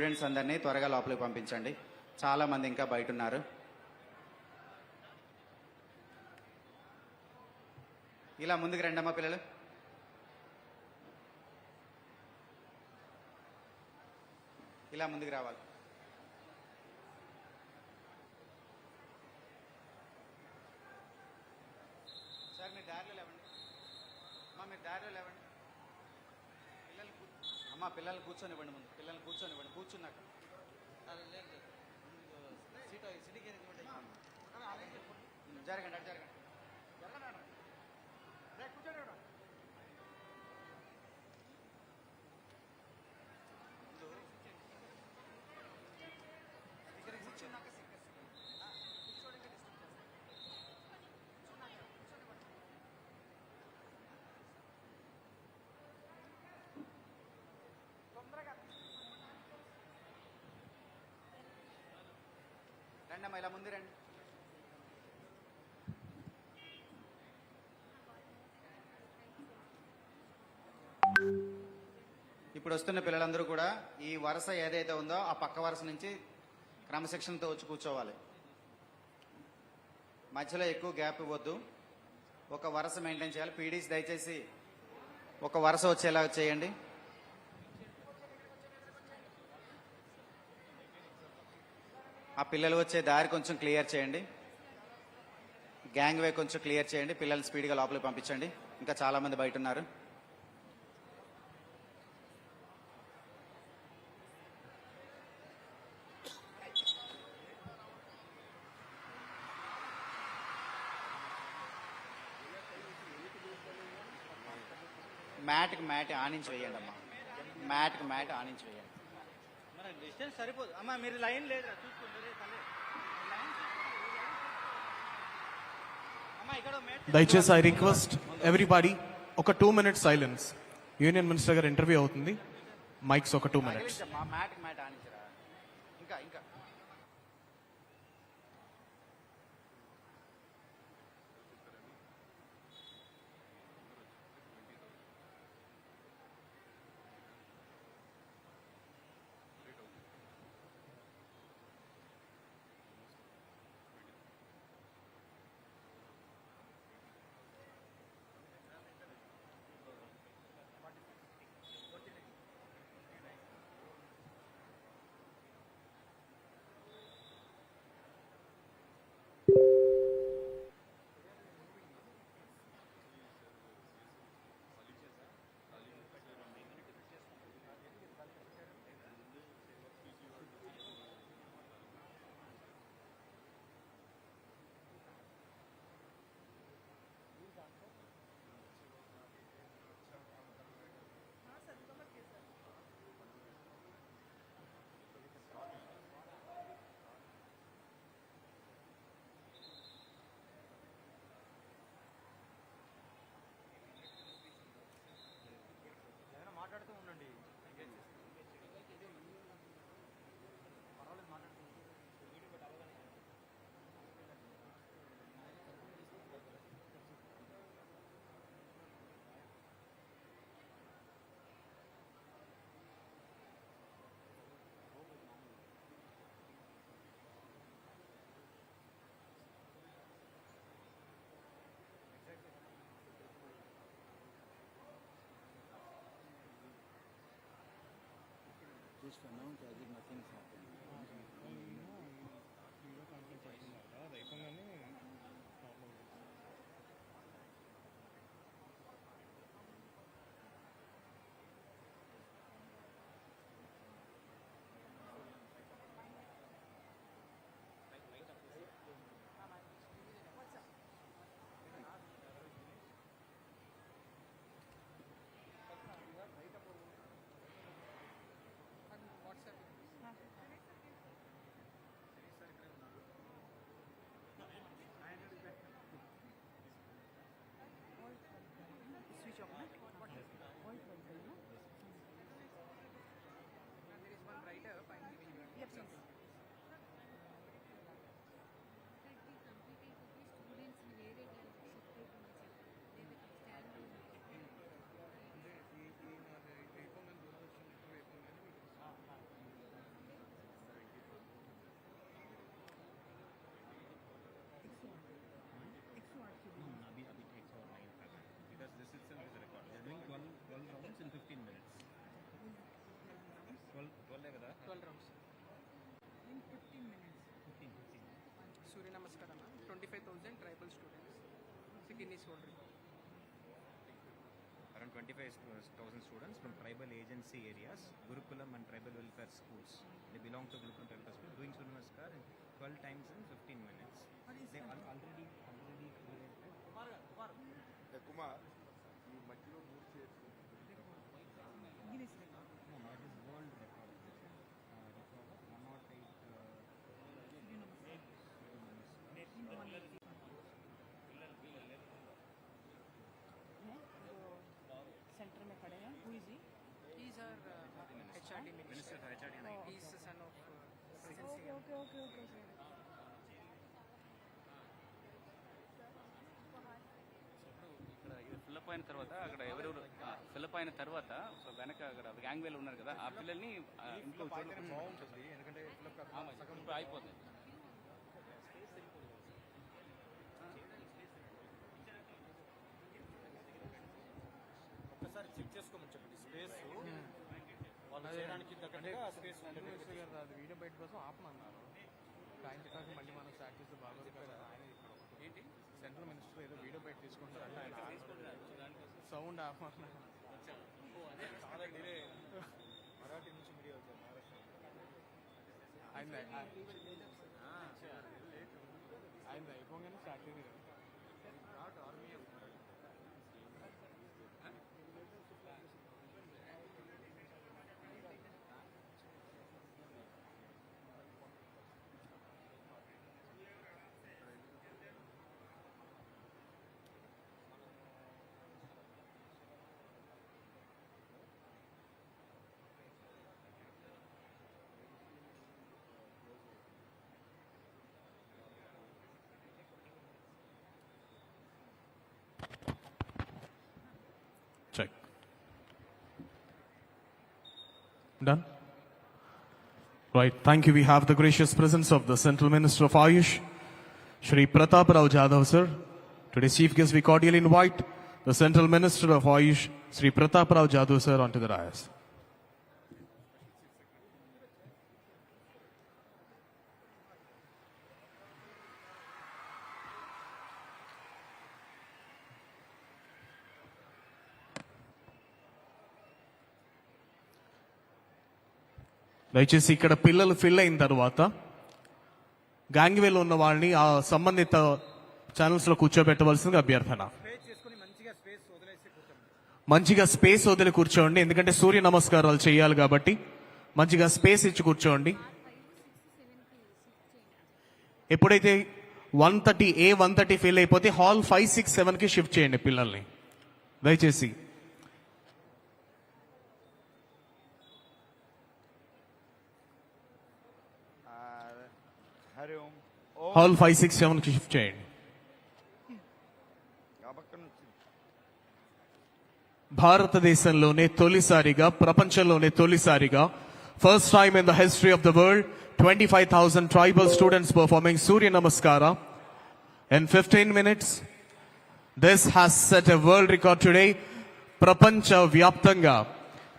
Students అందరినీ త్వరగా లోపలికి పంపించండి. చాలా మంది ఇంకా బయట ఉన్నారు ఇలా ముందుకు రండమ్మా పిల్లలు. ఇలా ముందుకు రావాలి. సార్ మీరు దారిలో లేవండి. అమ్మా మీరు దారిలో లేవండి. పిల్లలు కూ- పిల్లలు కూర్చొనివ్వండి ముందు. పిల్లలు కూర్చొని కూర్చున్నాక ఉమ్, జరగండి అటు జరగండి జరగండి కూర్చోండి ఇక్కడ. ముందు ఇక్కడ కూర్చున్నాక కూర్చోడానికి సిగ్గ. ఆ, కూర్చున్నాక, కూర్చోనివ్వండి. తొందరగా రండి అమ్మా ఇలా ముందు రండి ఇప్పుడు వస్తున్న పిల్లలందరూ కూడా ఈ వరుస ఏదైతే ఉందో ఆ పక్క వరుస నుంచి క్రమశిక్షణతో వచ్చి కూర్చోవాలి. మధ్యలో ఎక్కువ గ్యాప్ ఇవ్వద్దు. ఒక వరుస మెయింటైన్ చేయాలి. పీడీస్ దయచేసి ఒక వరుస వచ్చేలా చేయండి. ఆ పిల్లలు వచ్చే దారి కొంచెం క్లియర్ చేయండి. గ్యాంగ్ వే కొంచెం క్లియర్ చేయండి. పిల్లల్ని స్పీడ్గా లోపలికి పంపించండి. ఇంకా చాలామంది బయట ఉన్నారు. మ్యాట్కి మ్యాట్ ఆనించి వేయండి అమ్మా మ్యాట్కి మ్యాట్ ఆనించి వేయండి డిస్టెన్స్ సరిపోదు. అమ్మా మీరు లైన్ మేట్ దయచేసి ఐ రిక్వెస్ట్ ఎవ్రీబడి ఒక two minutes silence union minister garu interview అవుతుంది. మైక్స్ ఒక టూ మినిట్స్ మ్యాట్ ఆనించరా. ఇంకా ఇంకా. Cristo. Amén. 25,000 tribal students, it's a Guinness World Record. Around 25,000 students from tribal agency areas, Gurukulam and tribal welfare schools. They belong to Gurukulam tribal school, doing Surya Namaskar 12 times in 15 minutes. They are already, already created. The Kumar, okay okay okay okay. ఇక్కడ fill up అయిన తర్వాత అక్కడ ఎవరెవరు fill up అయిన తర్వాత so వెనక అక్కడ gang వేలు ఉన్నారు కదా ఆ పిల్లల్ని ఇంట్లో బాగుంటుంది ఎందుకంటే ఇప్పుడు అయిపోతుంది. ఒక్కసారి చెక్ చేసుకోమని చెప్పండి. స్పేస్ అది వీడియో బయట కోసం ఆపమన్నారు. ఆయన చెప్పాక మళ్ళీ మనం స్టార్ట్ చేస్తే బాగోదు కదా ఆయన ఏంటి? సెంట్రల్ మినిస్టర్ ఏదో వీడియో బయట తీసుకుంటారు సౌండ్ ఆపమన్నారు మరాఠీ నుంచి మీడియా వచ్చారు ఆయన ఆయన అయిపోగానే start Done? Right. Thank you. We have the gracious presence of the Central Minister of Ayush, Shri Pratap Rao Jadhav, sir. Today's chief guest, we cordially invite the Central Minister of Ayush, Shri Pratap Rao Jadhav, sir, onto the dais. దయచేసి ఇక్కడ పిల్లలు fill అయిన తర్వాత గాంగివేల్ ఉన్న వాళ్ళని ఆ సంబంధిత ఛానల్స్లో కూర్చోబెట్టవలసిందిగా అభ్యర్థన. చేసుకుని మంచిగా స్పేస్ మంచిగా స్పేస్ వదిలి కూర్చోండి ఎందుకంటే సూర్య నమస్కారాలు చేయాలి కాబట్టి మంచిగా స్పేస్ ఇచ్చి కూర్చోండి. ఎప్పుడైతే one thirty A one thirty fail అయిపోతే హాల్ ఫైవ్ సిక్స్ సెవెన్కి షిఫ్ట్ చేయండి పిల్లల్ని. దయచేసి ఓం హాల్ ఫైవ్ సిక్స్ సెవెన్ కి షిఫ్ట్ చేయండి ఆ పక్క నుంచి భారతదేశంలోనే తొలిసారిగా ప్రపంచంలోనే తొలిసారిగా first time in the history of the world twenty five thousand tribal students performing Surya Namaskar in fifteen minutes this has set a world record today ప్రపంచ వ్యాప్తంగా